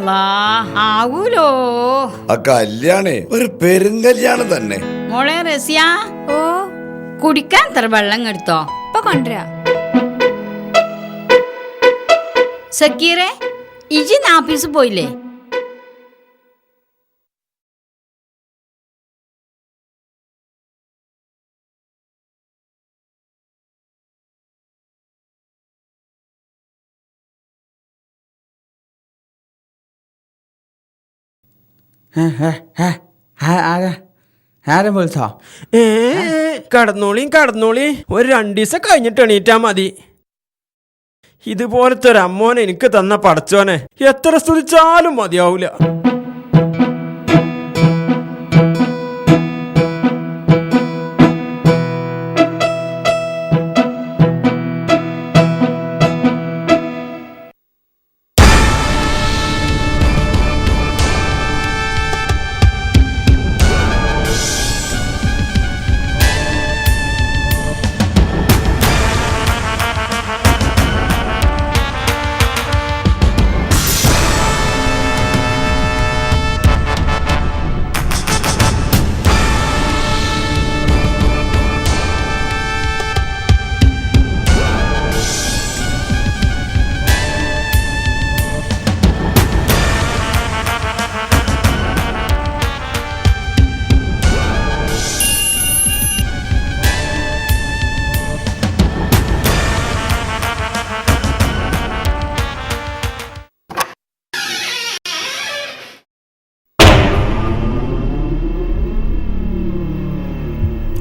അല്ലാ ആവൂലോ? ആ കല്യാണേ ഒരു പെരുങ്കല്യാണം തന്നെ. മോളെ റസിയ ഓ? കുടിക്കാൻ എത്ര വെള്ളം എടുത്തോ? ഇപ്പൊ കൊണ്ടുവരാ. സക്കീറെ ഇജി നാപ്പീസ് പോയില്ലേ? ആരെ? വിളിച്ചോ? ഏ കടന്നോളി കടന്നോളി. ഒരു രണ്ടു കഴിഞ്ഞിട്ട് എണീറ്റാ മതി. ഇതുപോലത്തെ ഒരു അമ്മോനെ എനിക്ക് തന്ന പടച്ചോനെ എത്ര സ്തുതിച്ചാലും മതിയാവൂല.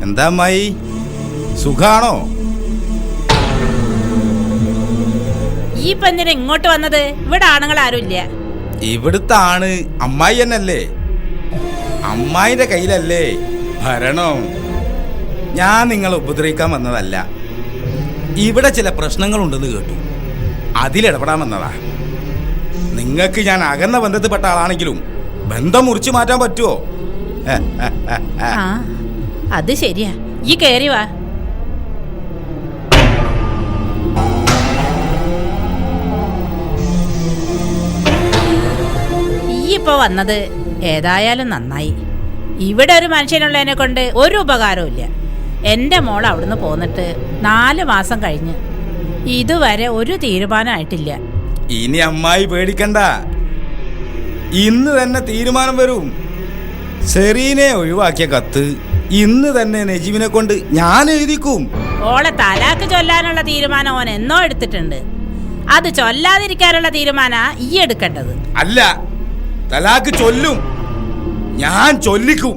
എന്താ മായി സുഖാണോ? ഈ പെണ്ണിന് ഇങ്ങോട്ട് വന്നത് ഇവിടെ ആണുങ്ങൾ ആരുമില്ല. ഇവിടുത്തെ ആണ് അമ്മായി എന്നല്ലേ അമ്മായിന്റെ കയ്യിലല്ലേ ഭരണം? ഞാൻ നിങ്ങളെ ഉപദ്രവിക്കാൻ വന്നതല്ല. ഇവിടെ ചില പ്രശ്നങ്ങളുണ്ടെന്ന് കേട്ടു. അതിലിടപെടാൻ വന്നതാ നിങ്ങൾക്ക് ഞാൻ അകന്ന ബന്ധത്തിൽപ്പെട്ട ആളാണെങ്കിലും ബന്ധം മുറിച്ചു മാറ്റാൻ പറ്റുമോ ആ. അത് ശരിയാ. ഈ കയറി വാ. ഈ ഇപ്പൊ വന്നത് ഏതായാലും നന്നായി. ഇവിടെ ഒരു മനുഷ്യനുള്ളതിനെ കൊണ്ട് ഒരു ഉപകാരവും ഇല്ല. മോൾ അവിടുന്ന് പോന്നിട്ട് നാല് മാസം കഴിഞ്ഞ് ഇതുവരെ ഒരു തീരുമാനമായിട്ടില്ല. ഇനി അമ്മായി പേടിക്കണ്ട. ഇന്ന് തന്നെ തീരുമാനം വരും. സെറീനെ ഒഴിവാക്കിയ കത്ത് ഇന്ന് തന്നെ നജീബിനെ കൊണ്ട് ഞാൻ എഴുതിക്കും. ഓളെ തലാക്ക് ചൊല്ലാനുള്ള തീരുമാനം ഓൻ എന്നോ എടുത്തിട്ടുണ്ട്. അത് ചൊല്ലാതിരിക്കാനുള്ള തീരുമാന ഈ എടുക്കേണ്ടത്. അല്ല തലാക്ക് ചൊല്ലും. ഞാൻ ചൊല്ലിക്കും.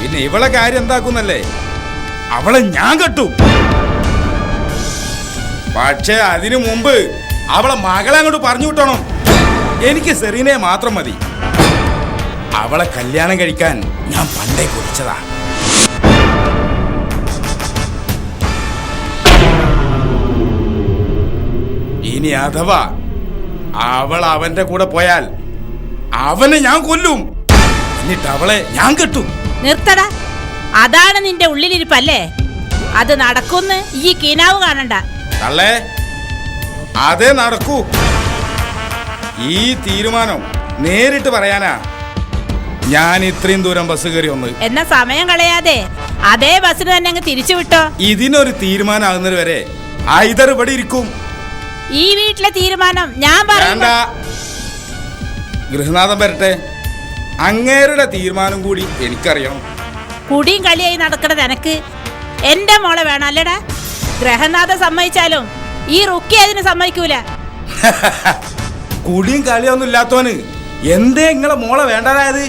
പിന്നെ ഇവളെ കാര്യം എന്താക്കുന്നല്ലേ? അവളെ ഞാൻ കെട്ടും. പക്ഷേ അതിനു മുമ്പ് അവളെ മകളെ അങ്ങോട്ട് പറഞ്ഞു വിട്ടണം. എനിക്ക് സെറീനെ മാത്രം മതി. അവളെ കല്യാണം കഴിക്കാൻ ഞാൻ പണ്ടേ കുറിച്ചതാ. ഇനി അഥവാ അവൾ അവന്റെ കൂടെ പോയാൽ അവനെ ഞാൻ കൊല്ലും. എന്നിട്ട് അവളെ ഞാൻ കെട്ടും. നിർത്തടാ. അതാണ് നിന്റെ ഉള്ളിലിരിപ്പല്ലേ? അത് നടക്കുന്ന് ഈ കിനാവ് കാണണ്ട. തള്ളേ അതേ നടക്കൂ. ഈ തീരുമാനം നേരിട്ട് പറയാനാ ഞാൻ ഇത്രയും ദൂരം ബസ് കയറി വന്നത് എന്നാ സമയം കളയാതെ അതേ ബസ്സിന് തന്നെ അങ്ങ് തിരിച്ചു വിട്ടോ. ഇതിനൊരു തീരുമാനമാകുന്നത് വരെ ഐതർ ഇവിടെ ഇരിക്കും. ഈ വീട്ടിലെ തീരുമാനം ഞാൻ വേണ്ട. പറയുമ്പോ ഗൃഹനാഥൻ വരട്ടെ. അങ്ങേരുടെ തീരുമാനം കൂടി എനിക്കറിയണം. കുടിയും കളിയായി നടക്കണത് എനക്ക് എന്റെ മോളെ വേണം അല്ലടാ. ഗ്രഹനാഥ സമ്മതിച്ചാലും ഈ റുക്കി അതിന് സമ്മതിക്കൂല. കുടിയും കളിയൊന്നും ഇല്ലാത്തവന് എന്തേ ഇങ്ങളെ മോളെ വേണ്ടതായത്?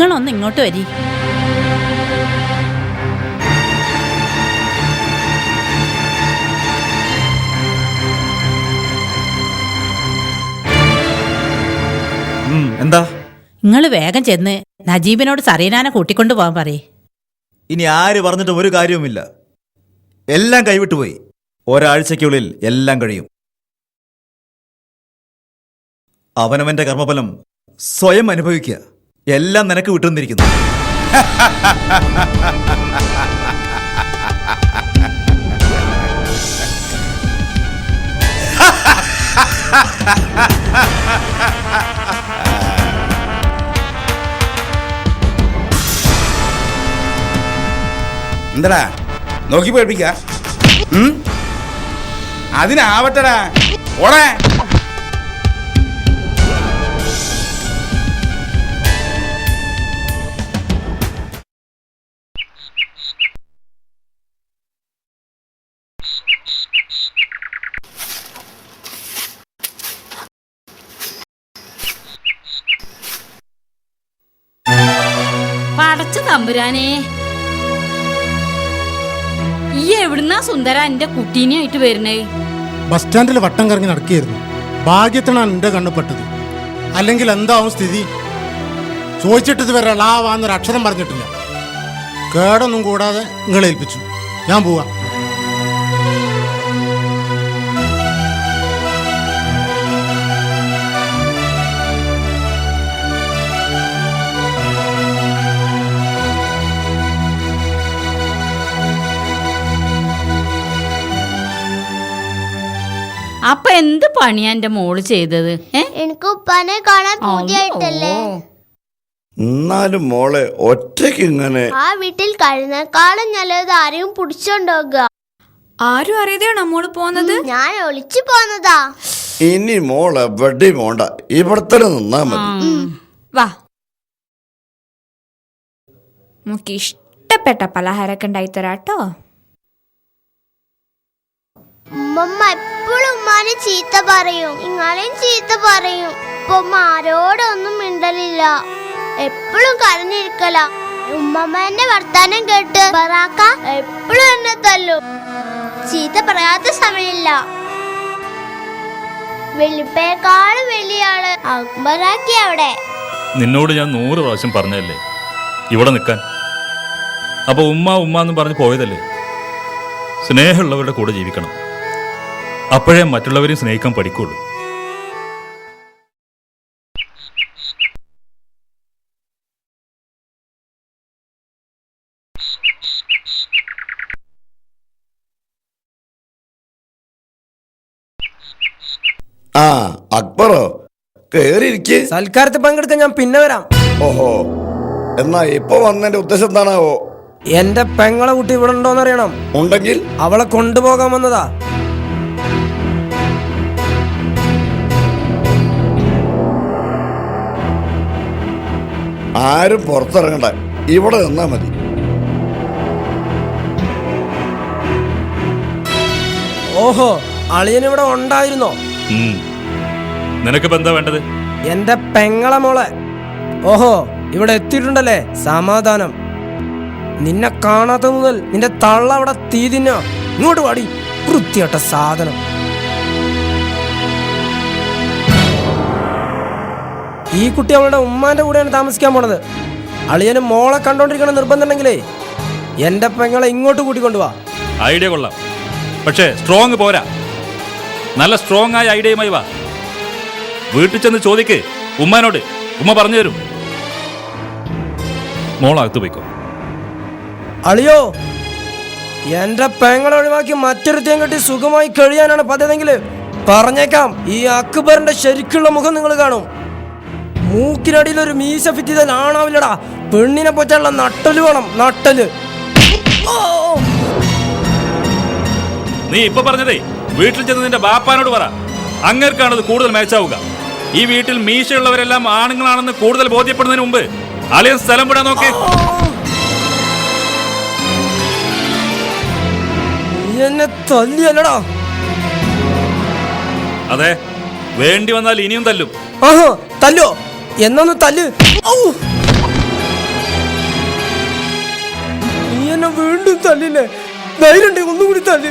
നിങ്ങളൊന്ന് ഇങ്ങോട്ട് വരി. എന്താ? നിങ്ങൾ വേഗം ചെന്ന് നജീബിനോട് സറീനാനെ കൂട്ടിക്കൊണ്ടു പോകാൻ പറയേ. ഇനി ആര് പറഞ്ഞിട്ടും ഒരു കാര്യവുമില്ല. എല്ലാം കൈവിട്ടുപോയി ഒരാഴ്ചയ്ക്കുള്ളിൽ എല്ലാം കഴിയും. അവനവന്റെ കർമ്മഫലം സ്വയം അനുഭവിക്കുക. എല്ലാം നിനക്ക് വിട്ടുന്നിരിക്കുന്നു എന്താടാ? നോക്കി പേടിപ്പിക്ക അതിനാവട്ടടാ. ഓടേ. തമ്പുരാനെ. ഈ എവിടുന്നാ സുന്ദര എന്റെ കുട്ടീനെയായിട്ട് വരുന്നേ? ബസ് സ്റ്റാൻഡിൽ വട്ടം കറങ്ങി നടക്കുകയായിരുന്നു. ഭാഗ്യത്തിനാണ് എന്റെ കണ്ണ് പെട്ടത്. അല്ലെങ്കിൽ എന്താവും സ്ഥിതി? ചോദിച്ചിട്ട് ഇതുവരെ ലാവാന്നൊരു അക്ഷരം പറഞ്ഞിട്ടില്ല. കേടൊന്നും കൂടാതെ നിങ്ങളേൽപ്പിച്ചു ഞാൻ പോവാ. പണിയാ എന്റെ മോൾ ചെയ്തത്? ഏ? എനിക്ക് ഉപ്പാനെ കാണാൻ പൂതിയായിട്ടല്ലേ. എന്നാലും മോളെ ഒറ്റയ്ക്ക് ഇങ്ങനെ ആ വീട്ടിൽ കഴിയുന്നേക്കാളും നല്ലത് ആരെയും പിടിച്ചോണ്ടോക? ആരും അറിയാതെയാണോ മോൾ പോകുന്നത് ഞാൻ ഒളിച്ചു പോന്നതാ. ഇനി മോൾ എവിടെയും പോണ്ട ഇവിടെ തന്നെ നിന്നാ മതി. വാ. നമുക്ക് ഇഷ്ടപ്പെട്ട പലഹാരമൊക്കെ ഉണ്ടായി തരാട്ടോ. ഉമ്മമ്മ എപ്പോഴും ഉമ്മാനെ ചീത്ത പറയും. നിങ്ങളെയും ചീത്ത പറയും. ഉപ്പമ്മ ആരോടൊന്നും മിണ്ടലില്ല. എപ്പോഴും കരഞ്ഞിരിക്കല. ഉമ്മമ്മേന്റെ വർത്താനം കേട്ട് ബറാക്ക എപ്പോഴും എന്നെ തല്ലും. ചീത്ത പറയാത്ത സമയമില്ല. വെളുപ്പേക്കാളും വലിയാൾ അക്ബറാക്കി അവിടെ. നിന്നോട് ഞാൻ നൂറ് പ്രാവശ്യം പറഞ്ഞതല്ലേ? ഇവിടെ നിൽക്കാൻ അപ്പൊ ഉമ്മ ഉമ്മ എന്ന് പറഞ്ഞ് പോയതല്ലേ? സ്നേഹമുള്ളവരുടെ കൂടെ ജീവിക്കണം. അപ്പോഴേ മറ്റുള്ളവരെയും സ്നേഹിക്കാൻ പഠിക്കുള്ളൂ. ആ അക്ബറോ കേറിയിരിക്കെ. സൽക്കാരത്തിൽ പങ്കെടുക്കാൻ ഞാൻ പിന്നെ വരാം. ഓഹോ എന്നാ ഇപ്പൊ വന്നതിന്റെ ഉദ്ദേശം എന്താണാവോ? എന്റെ പെങ്ങളെ കുട്ടി ഇവിടെ ഉണ്ടോന്ന് അറിയണം ഉണ്ടെങ്കിൽ? അവളെ കൊണ്ടുപോകാൻ വന്നതാ. ആരും പുറത്തിറങ്ങണ്ട. ഇവിടെ നിന്നാ മതി. ഓഹോ അളിയൻ ഇവിടെ ഉണ്ടായിരുന്നോ? നിനക്ക് നിനക്കിപ്പോ എന്താ വേണ്ടത്? എന്റെ പെങ്ങളെ മോളെ. ഓഹോ ഇവിടെ എത്തിയിട്ടുണ്ടല്ലേ? സമാധാനം. നിന്നെ കാണാത്ത മുതൽ നിന്റെ തള്ള അവിടെ തീ തിന്നോ. ഇങ്ങോട്ട് വാടി വൃത്തിയട്ട സാധനം. ഈ കുട്ടി അവളുടെ ഉമ്മാന്റെ കൂടെയാണ് താമസിക്കാൻ പോണത്. അളിയന് മോളെ കണ്ടോണ്ടിരിക്കണം നിർബന്ധമുണ്ടെങ്കിലേ എന്റെ പെങ്ങളെ ഇങ്ങോട്ട് കൂട്ടിക്കൊണ്ടുവാ ഐഡിയ കൊള്ളാം. പക്ഷേ സ്ട്രോങ് പോരാ. നല്ല സ്ട്രോങ് ആയ ഐഡിയയുമായി വാ. വീട്ടിൽ ചെന്ന് ചോദിക്ക്. ഉമ്മാനോട്. ഉമ്മ പറഞ്ഞു തരും. മോളകത്ത് പോയിക്കോ. അളിയോ എന്റെ പെങ്ങളെ ഒഴിവാക്കി മറ്റൊരുത്തേം കെട്ടി സുഖമായി കഴിയാനാണ് പദ്ധതിയെങ്കിൽ പറഞ്ഞേക്കാം. ഈ അക്ബറിന്റെ ശരിക്കുള്ള മുഖം നിങ്ങൾ കാണും. മൂക്കിനടിയിൽ ഒരു മീശ ഫിറ്റ് ചെയ്താൽ ആണാവില്ലടാ പെണ്ണിനെ പറ്റാനുള്ള നട്ടൽ വേണം നട്ടൽ! നീ ഇപ്പൊ പറഞ്ഞതേ വീട്ടിൽ ചെന്ന് നിന്റെ ബാപ്പാനോട് പറ. അങ്ങേർക്കാണത് കൂടുതൽ മേച്ചാവുക. ഈ വീട്ടിൽ മീശയുള്ളവരെല്ലാം ആണുങ്ങളാണെന്ന് കൂടുതൽ ബോധ്യപ്പെടുന്നതിന് മുമ്പ് അളിയൻ സ്ഥലം വിടാൻ നോക്കേ. എന്നെ തല്ലിയല്ലടാ. അതെ വേണ്ടി വന്നാൽ ഇനിയും തല്ലും. ആഹോ തല്ലോ. എന്നൊന്ന് തല്ല്! നീ എന്നെ വീണ്ടും തല്ലില്ലേ? ധൈര്യണ്ടേ ഒന്നുകൂടി തല്ല്.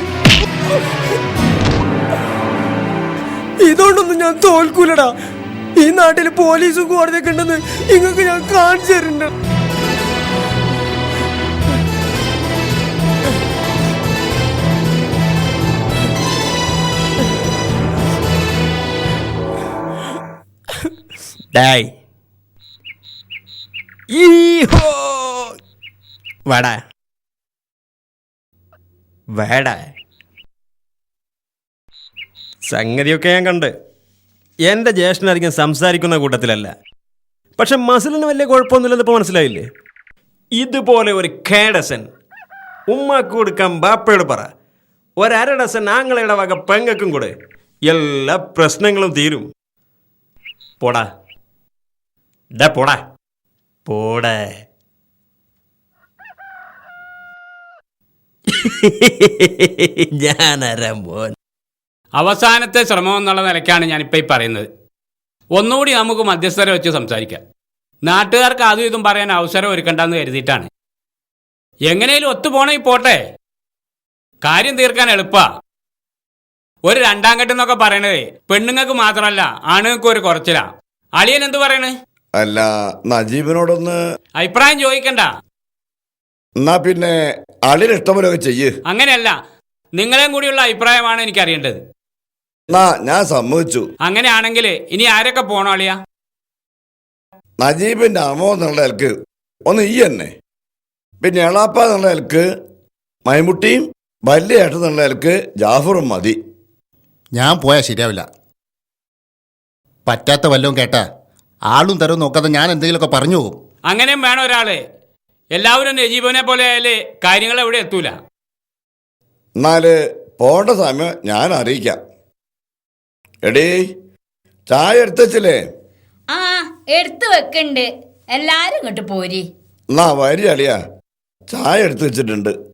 ഇതുകൊണ്ടൊന്നും ഞാൻ തോൽക്കൂലടാ. ഈ നാട്ടിൽ പോലീസും കോടതിയൊക്കെ ഉണ്ടെന്ന് നിങ്ങൾക്ക് ഞാൻ കാണിച്ചു തരുന്നുണ്ട് ഡായ്. വേടാ. വേടാ. സംഗതിയൊക്കെ ഞാൻ കണ്ട്. എന്റെ ജ്യേഷ്ഠനായിരിക്കും സംസാരിക്കുന്ന കൂട്ടത്തിലല്ല. പക്ഷെ മസിലിന് വലിയ കുഴപ്പമൊന്നുമില്ലെന്ന് ഇപ്പോൾ മനസ്സിലായില്ലേ? ഇതുപോലെ ഒരു കേ ഡസൻ ഉമ്മാക്ക് കൊടുക്കാൻ ബാപ്പയോട് പറ. ഒരര ഡസൻ ആങ്ങളയുടെ വക പെങ്ങക്കും കൂടെ എല്ലാ പ്രശ്നങ്ങളും തീരും. പോടാ. ഡാ പോടാ. പോടേ. അവസാനത്തെ ശ്രമം എന്നുള്ള നിലയ്ക്കാണ് ഞാനിപ്പോൾ ഈ പറയുന്നത്. ഒന്നുകൂടി നമുക്ക് മധ്യസ്ഥരെ വെച്ച് സംസാരിക്കാം. നാട്ടുകാർക്ക് അതും ഇതും പറയാൻ അവസരം ഒരുക്കണ്ടെന്ന് കരുതിയിട്ടാണ്. എങ്ങനെയും ഒത്തുപോണേ പോട്ടെ? കാര്യം തീർക്കാൻ എളുപ്പാ. ഒരു രണ്ടാം ഘട്ടം എന്നൊക്കെ പറയണത് പെണ്ണുങ്ങൾക്ക് മാത്രമല്ല ആണുങ്ങൾക്ക് ഒരു കുറച്ചിലാ. അളിയൻ എന്ത് പറയണേ? അല്ല നജീബിനോടൊന്ന് അഭിപ്രായം ചോദിക്കണ്ട. എന്നാ പിന്നെ അളിന് ഇഷ്ടമല്ലൊക്കെ ചെയ്യ്. അങ്ങനെയല്ല നിങ്ങളെയും കൂടിയുള്ള അഭിപ്രായമാണ് എനിക്കറിയേണ്ടത്. എന്നാ ഞാൻ സമ്മതിച്ചു. അങ്ങനെയാണെങ്കിൽ ഇനി ആരൊക്കെ പോണോ അളിയ? നജീബിന്റെ അമ്മ എന്നുള്ള നിലയ്ക്ക് ഒന്ന് ഈ തന്നെ പിന്നെ എളാപ്പ എന്നുള്ള നിലയ്ക്ക് മൈമുട്ടിയും വലിയ ഏട്ടൻ എന്നുള്ള നിലയ്ക്ക് ജാഫറും മതി. ഞാൻ പോയാ ശരിയാവില്ല. പറ്റാത്ത വല്ലതും കേട്ടാ ആളും തരവും നോക്കാതെ ഞാൻ എന്തെങ്കിലുമൊക്കെ പറഞ്ഞു പോകും. അങ്ങനെയും വേണം ഒരാൾ. എല്ലാവരും നജീബിനെ പോലെ ആയാൽ കാര്യങ്ങൾ എവിടെ എത്തൂല. എന്നാൽ പോണ്ട സമയം ഞാൻ അറിയിക്കാം. എടീ ചായ എടുത്തച്ചില്ലേ ആ എടുത്തു വെക്കണ്ട്. എല്ലാരും ഇങ്ങോട്ട് പോരി. എന്നാ വരി അളിയാ. ചായ എടുത്തു വെച്ചിട്ടുണ്ട്.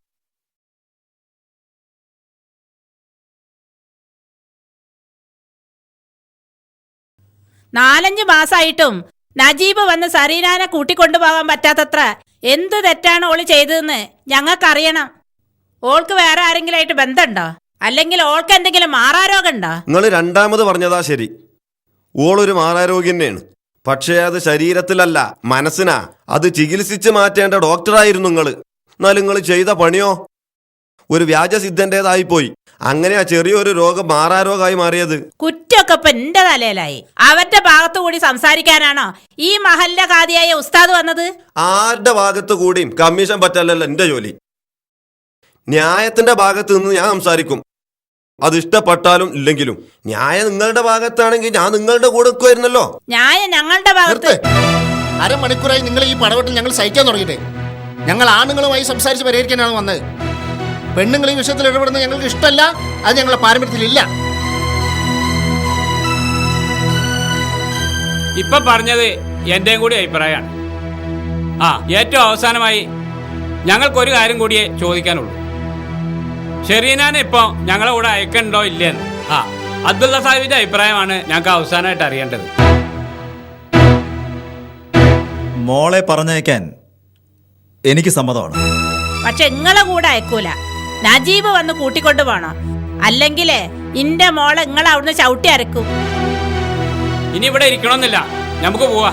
നാലഞ്ച് മാസമായിട്ടും നജീബ് വന്ന് സരീനാനെ കൂട്ടിക്കൊണ്ടുപോകാൻ പറ്റാത്തത്ര എന്ത് തെറ്റാണ് ഓൾ ചെയ്തതെന്ന് ഞങ്ങൾക്കറിയണം. ഓൾക്ക് വേറെ ആരെങ്കിലും ആയിട്ട് ബന്ധമുണ്ടോ? അല്ലെങ്കിൽ ഓൾക്ക് എന്തെങ്കിലും മാറാരോഗം ഉണ്ടോ നിങ്ങൾ രണ്ടാമത് പറഞ്ഞതാ ശരി. ഓളൊരു മാറാരോഗ്യം തന്നെയാണ് പക്ഷേ അത് ശരീരത്തിലല്ല മനസ്സിനാ. അത് ചികിത്സിച്ച് മാറ്റേണ്ട ഡോക്ടറായിരുന്നു നിങ്ങൾ എന്നാൽ നിങ്ങൾ ചെയ്ത പണിയോ? ഒരു വ്യാജസിദ്ധന്റെതായിപ്പോയി. അങ്ങനെയാ ചെറിയൊരു രോഗം മാറാ രോഗമായി മാറിയത്. കുറ്റൊക്കെ ഇപ്പൊ എന്റെ തലയിലായി. അവന്റെ ഭാഗത്തു കൂടി സംസാരിക്കാനാണോ? ഈ മഹലിന്റെ കാതിയായ ഉസ്താദ് വന്നത്? ആരുടെ ഭാഗത്ത് കൂടിയും കമ്മീഷൻ പറ്റല്ലല്ലോ എന്റെ ജോലി. ന്യായത്തിന്റെ ഭാഗത്ത് നിന്ന് ഞാൻ സംസാരിക്കും. അത് ഇഷ്ടപ്പെട്ടാലും ഇല്ലെങ്കിലും. ന്യായം നിങ്ങളുടെ ഭാഗത്താണെങ്കിൽ ഞാൻ നിങ്ങളുടെ കൂടെ നിൽക്കുമായിരുന്നല്ലോ ന്യായം ഞങ്ങളുടെ ഭാഗത്ത്. നിർത്ത്. അരമണിക്കൂറായി നിങ്ങൾ ഈ പടവട്ടിൽ ഞങ്ങൾ സഹിക്കാൻ തുടങ്ങിയിട്ട്. ഞങ്ങൾ ആണുങ്ങളുമായി സംസാരിച്ച് പരിഹരിക്കാനാണ് വന്നത്. പെണ്ണുങ്ങൾ ഈ വിഷയത്തിൽ ഇടപെടുന്നത് ഞങ്ങൾക്ക് ഇഷ്ടമല്ല. അത് ഞങ്ങളുടെ പാരമ്പര്യത്തിലില്ല. ഇപ്പൊ പറഞ്ഞത് എന്റെയും കൂടി അഭിപ്രായമാണ്. ആ ഏറ്റവും അവസാനമായി ഞങ്ങൾക്കൊരു കാര്യം കൂടിയേ ചോദിക്കാനുള്ളൂ. ഷെറീനാനെ ഇപ്പോ ഞങ്ങളെ കൂടെ അയക്കണ്ടോ ഇല്ലെന്ന്? ആ അബ്ദുള്ള സാഹിബിന്റെ അഭിപ്രായമാണ് ഞങ്ങൾക്ക് അവസാനമായിട്ട് അറിയേണ്ടത്. മോളെ പറഞ്ഞയക്കാൻ എനിക്ക് സമ്മതമാണ്. പക്ഷെ നിങ്ങളെ കൂടെ അയക്കൂല. നജീബ് വന്ന് കൂട്ടിക്കൊണ്ടു പോണോ. അല്ലെങ്കിലേ ഇന്റെ മോളെ നിങ്ങൾ അവിടുന്ന് ചവിട്ടി അരക്കും. ഇനി ഇവിടെ ഇരിക്കണമെന്നില്ല. നമുക്ക് പോവാ.